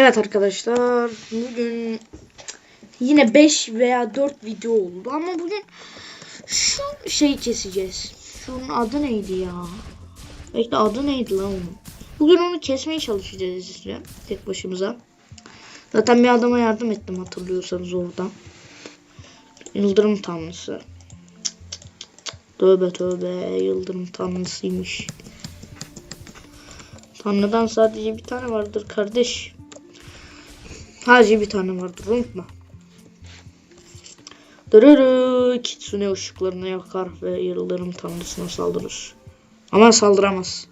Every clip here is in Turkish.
Evet arkadaşlar bugün yine 5 veya 4 video oldu ama bugün şu şeyi keseceğiz. Şunun adı neydi ya? Bekle adı neydi lan onun? Bugün onu kesmeye çalışacağız işte tek başımıza. Zaten bir adama yardım ettim hatırlıyorsanız orada. Yıldırım tanrısı. Tövbe tövbe yıldırım tanrısıymış. Tanrıdan sadece bir tane vardır kardeş. Sadece bir tane vardır unutma. Dırırı Kitsune ışıklarını yakar ve yıldırım tanrısına saldırır. Ama saldıramaz.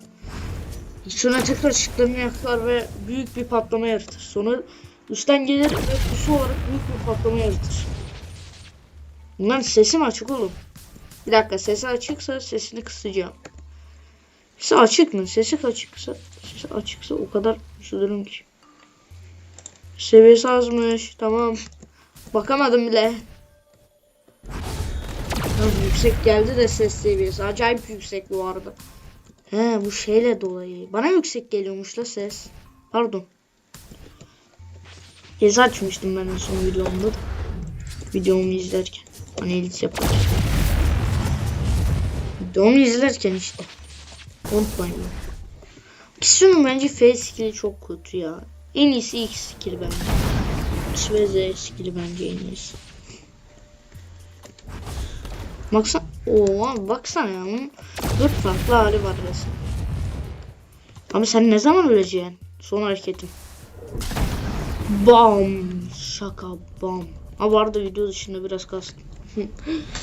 Kitsune tekrar ışıklarını yakar ve büyük bir patlama yaratır. Sonra üstten gelir ve pusu olarak büyük bir patlama yaratır. Bunların sesi mi açık oğlum? Bir dakika sesi açıksa sesini kısacağım. Sesi açık mı? Sesi açıksa, sesi açıksa o kadar üzülürüm ki. Seviyesi azmış. Tamam. Bakamadım bile. Biraz yüksek geldi de ses seviyesi. Acayip yüksek bu arada. He bu şeyle dolayı. Bana yüksek geliyormuş la ses. Pardon. Gezi açmıştım ben en son videomda. Videomu izlerken. Analiz yaparken. Videomu izlerken işte. Unutmayın. Kisu'nun bence F skill'i çok kötü ya. En iyisi X skill'i bence. X Z skill'i bence en iyisi. Baksana. Oo, baksana ya. Onun dört farklı hali var resmen. Ama sen ne zaman öleceksin? Son hareketim. Bam. Şaka bam. Ha bu arada video dışında biraz kastım.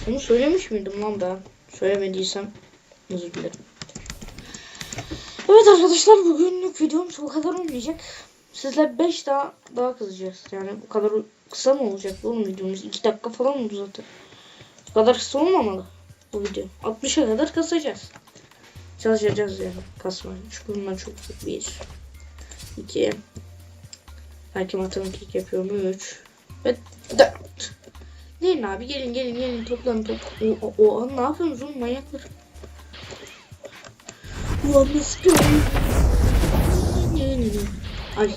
Onu söylemiş miydim lan ben? Söylemediysem özür dilerim. Evet arkadaşlar bugünlük videomuz bu kadar olmayacak. Sizle 5 daha daha kızacağız. Yani bu kadar kısa mı olacak oğlum videomuz? 2 dakika falan oldu zaten. Bu kadar kısa olmamalı bu video. 60'a kadar kasacağız. Çalışacağız yani kasmaya. Çünkü bundan çok çok. 1 2 Belki matematik yapıyorum. 3 ve 4 Gelin abi gelin gelin gelin toplanın top. O, o, o ne yapıyorsunuz oğlum manyaklar? Ulan nasıl bir? Ay.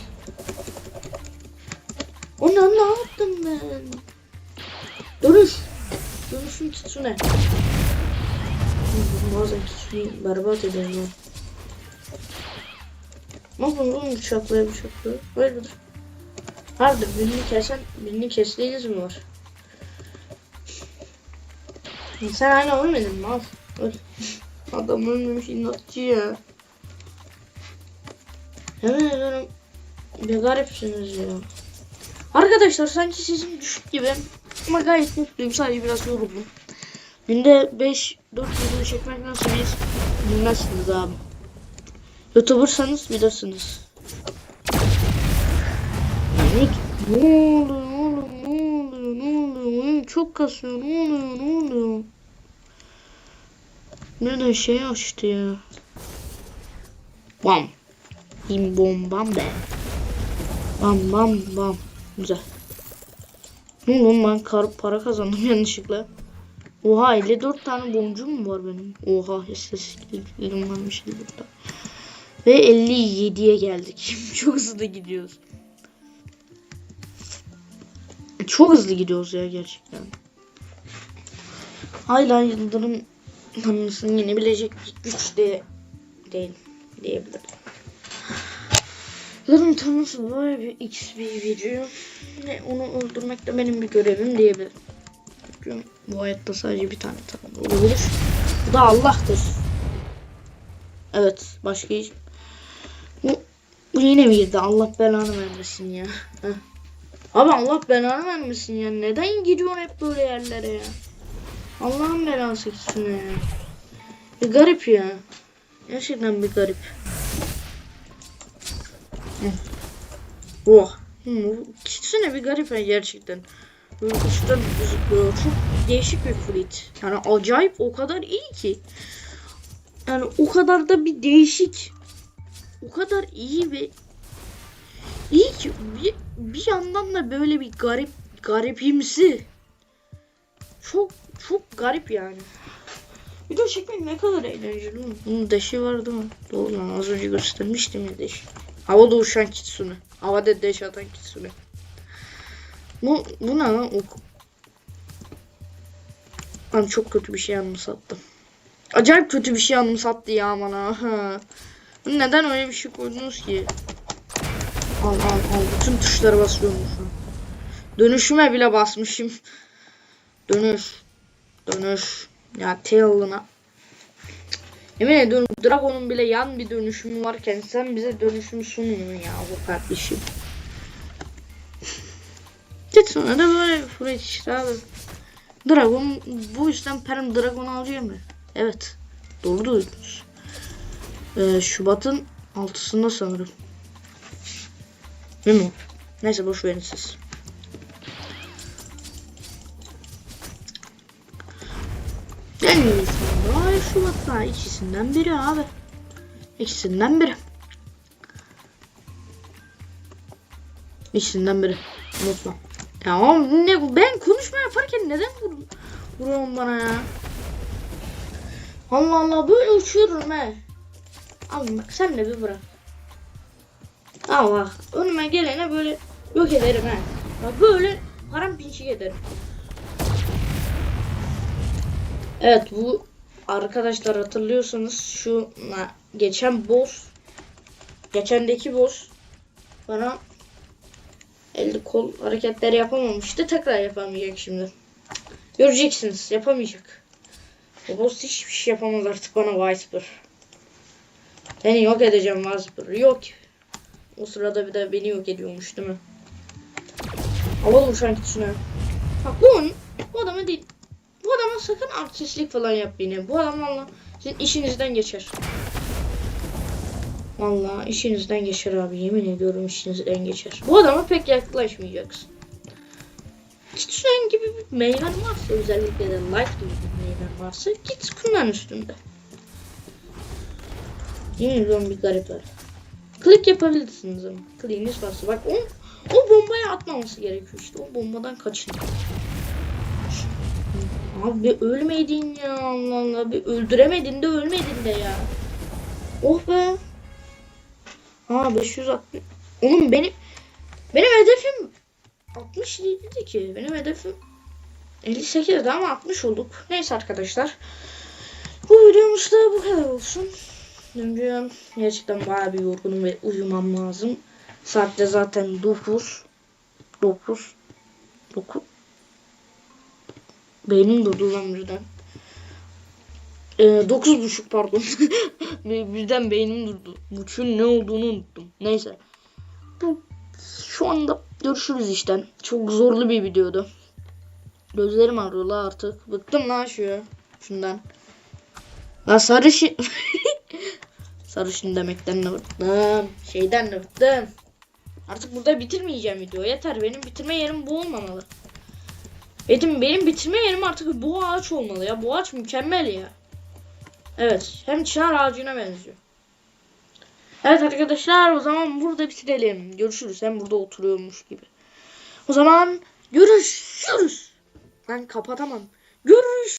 Ona ne yaptım ben? Dönüş. Dönüşün Kitsune. Bazen Kitsune'yi berbat ederim ya. Ne yapıyorsun oğlum bıçaklaya bıçaklaya? Hayırdır? Hardır birini kesen birini kestiğiniz mi var? Sen aynı ölmedin mi? Al. Öl. Adam ölmemiş inatçı ya. Hemen ederim. Ne garipsiniz ya. Arkadaşlar sanki sesim düşük gibi. Ama gayet mutluyum. Sadece biraz yoruldum. Günde 5 4 video çekmek nasıl bir bilmezsiniz abi. Youtubersanız bilirsiniz. Ne oluyor ne oluyor ne oluyor oyun çok kasıyor ne oluyor ne oluyor. Nereden şey açtı ya. Bam. Bim bom bam be. Bam bam bam. Güzel. Ne oğlum ben para kazandım yanlışlıkla. Oha 54 tane boncuğum mu var benim? Oha istatistiklerim varmış 54 tane. Ve 57'ye geldik. Çok hızlı gidiyoruz. Çok hızlı gidiyoruz ya gerçekten. Hala Yıldırım tanrısını yenebilecek bir güç de değil diyebilirim. Yıldırım tanrısı böyle bir x bir video ve onu öldürmek de benim bir görevim diyebilirim. Çünkü bu hayatta sadece bir tane tanrı olur. Bu da Allah'tır. Evet başka hiç bu, bu yine mi girdi? Allah belanı vermesin ya. Heh. Abi Allah belanı vermesin ya. Neden gidiyorsun hep böyle yerlere ya? Allah'ın belası gitsin ya. Bir garip ya. Gerçekten bir garip. Oh. Gitsene bir garip ya gerçekten. Üstten gözüküyor. Çok değişik bir fleet. Yani acayip o kadar iyi ki. Yani o kadar da bir değişik. O kadar iyi ve iyi ki bir, bir yandan da böyle bir garip garipimsi. Çok çok garip yani. Video çekmek ne kadar eğlenceli. Bunun deşi vardı mı? Doğru lan az önce göstermiştim ya deşi. Havada uçan kitsune. Havada deş atan Kitsune. Bu, bu ne lan? Ok. Lan çok kötü bir şey anımsattım. Acayip kötü bir şey anımsattı ya bana. Neden öyle bir şey koydunuz ki? Al al al. Bütün tuşlara basıyorum şu an. Dönüşüme bile basmışım. Dönüş. Dönüş. Ya tail'ına. Yemin ediyorum Dragon'un bile yan bir dönüşümü varken sen bize dönüşüm sunmuyorsun ya bu kardeşim. Git sonra da böyle bir fırıç işte abi. Dragon bu yüzden Perm Dragon alıyor mu? Evet. Doğru duydunuz. Ee, Şubat'ın altısında sanırım. Değil mi? Neyse boş verin siz. En Şubat'ta ikisinden biri abi. İkisinden biri. İkisinden biri. Unutma. Ya ama ne, ben konuşma yaparken neden vur, vuruyorsun bana ya? Allah Allah böyle uçuyorum he. Al bak sen de bir bırak. Al bak önüme gelene böyle yok ederim he. Bak böyle paramparçık ederim. Evet bu arkadaşlar hatırlıyorsanız şu geçen boss geçendeki boss bana elde kol hareketleri yapamamıştı. Tekrar yapamayacak şimdi. Göreceksiniz yapamayacak. O boss hiçbir şey yapamaz artık bana Viper. Seni yok edeceğim Viper. Yok. O sırada bir de beni yok ediyormuş değil mi? Havalı uçan kişine. Bak bu, bu adama değil. Bu adama sakın artistlik falan yapmayın. Bu adam valla sizin işinizden geçer. Valla işinizden geçer abi. Yemin ediyorum işinizden geçer. Bu adama pek yaklaşmayacaksın. Kitsunen gibi bir meyven varsa özellikle de light gibi bir meyven varsa git kullan üstünde. Yemin ediyorum bir garip var. Klik yapabilirsiniz ama. Kliğiniz varsa. Bak o, o bombaya atmaması gerekiyor işte. O bombadan kaçın. Abi bir ölmedin ya Allah Allah. Bir öldüremedin de ölmedin de ya. Oh be. Ha 560. Oğlum benim benim hedefim 60 değildi ki. Benim hedefim 58'di ama 60 olduk. Neyse arkadaşlar. Bu videomuz da bu kadar olsun. Çünkü gerçekten bayağı bir yorgunum ve uyumam lazım. Saatte zaten 9. 9. 9. Beynim durdu lan birden. Ee, dokuz buçuk pardon. Bir- birden beynim durdu. Buçuğun ne olduğunu unuttum. Neyse. Bu şu anda görüşürüz işte. Çok zorlu bir videodu. Gözlerim ağrıyor la artık. Bıktım lan şu şundan. La sarışın. sarışın demekten de bıktım. Şeyden de bıktım. Artık burada bitirmeyeceğim video. Yeter. Benim bitirme yerim bu olmamalı. Benim, benim bitirme yerim artık bu ağaç olmalı ya. Bu ağaç mükemmel ya. Evet. Hem çınar ağacına benziyor. Evet arkadaşlar o zaman burada bitirelim. Görüşürüz. Hem burada oturuyormuş gibi. O zaman görüşürüz. Ben kapatamam. Görüş.